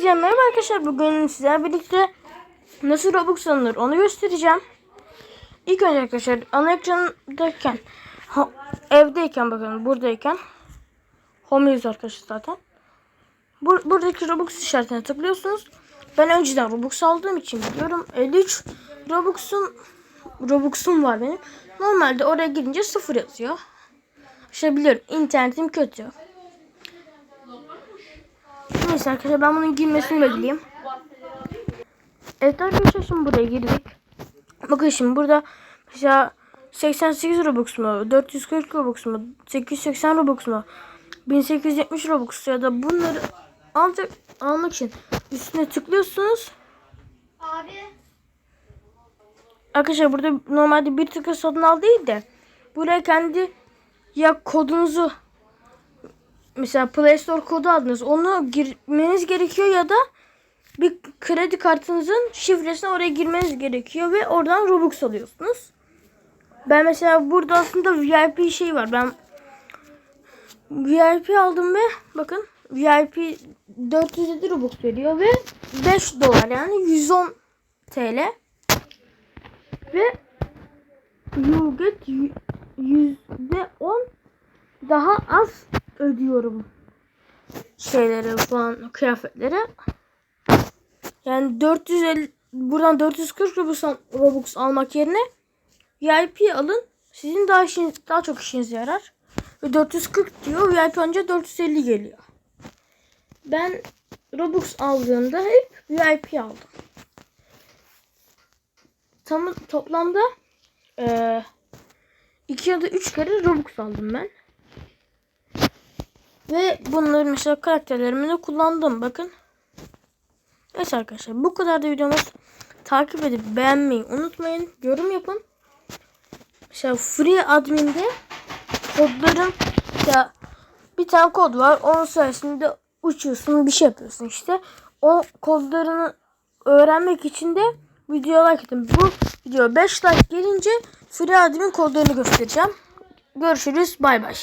Hepinize merhaba arkadaşlar. Bugün sizlerle birlikte nasıl Robux alınır onu göstereceğim. İlk önce arkadaşlar ana ekrandayken ha, evdeyken bakın buradayken home'yiz arkadaşlar zaten. Bur buradaki Robux işaretine tıklıyorsunuz. Ben önceden Robux aldığım için biliyorum. 53 Robux'um Robux'um var benim. Normalde oraya girince sıfır yazıyor. İşte biliyorum internetim kötü. Neyse arkadaşlar ben bunun girmesini bekleyeyim. Evet arkadaşlar şimdi buraya girdik. Bakın şimdi burada mesela 88 Robux mu, 440 Robux mu, 880 Robux mu, 1870 Robux ya da bunları alacak almak için üstüne tıklıyorsunuz. Abi. Arkadaşlar burada normalde bir tıkla satın al değil de buraya kendi ya kodunuzu mesela Play Store kodu aldınız. Onu girmeniz gerekiyor ya da bir kredi kartınızın şifresine oraya girmeniz gerekiyor ve oradan Robux alıyorsunuz. Ben mesela burada aslında VIP şey var. Ben VIP aldım ve bakın VIP 407 Robux veriyor ve 5 dolar yani 110 TL ve you get y- yüzde on daha az ödüyorum şeylere falan kıyafetlere. Yani 450 buradan 440 Robux, al- Robux almak yerine VIP alın. Sizin daha işiniz, daha çok işinize yarar. Ve 440 diyor. VIP önce 450 geliyor. Ben Robux aldığımda hep VIP aldım. Tam toplamda eee iki ya da üç kere Robux aldım ben. Ve bunları mesela karakterlerimi de kullandım. Bakın. Evet arkadaşlar bu kadar da videomuz. Takip edip beğenmeyi unutmayın. Yorum yapın. Mesela free admin'de kodların ya bir tane kod var. Onun sayesinde uçuyorsun bir şey yapıyorsun işte. O kodlarını öğrenmek için de videoya like atın. Bu video 5 like gelince free admin kodlarını göstereceğim. Görüşürüz. Bay bay.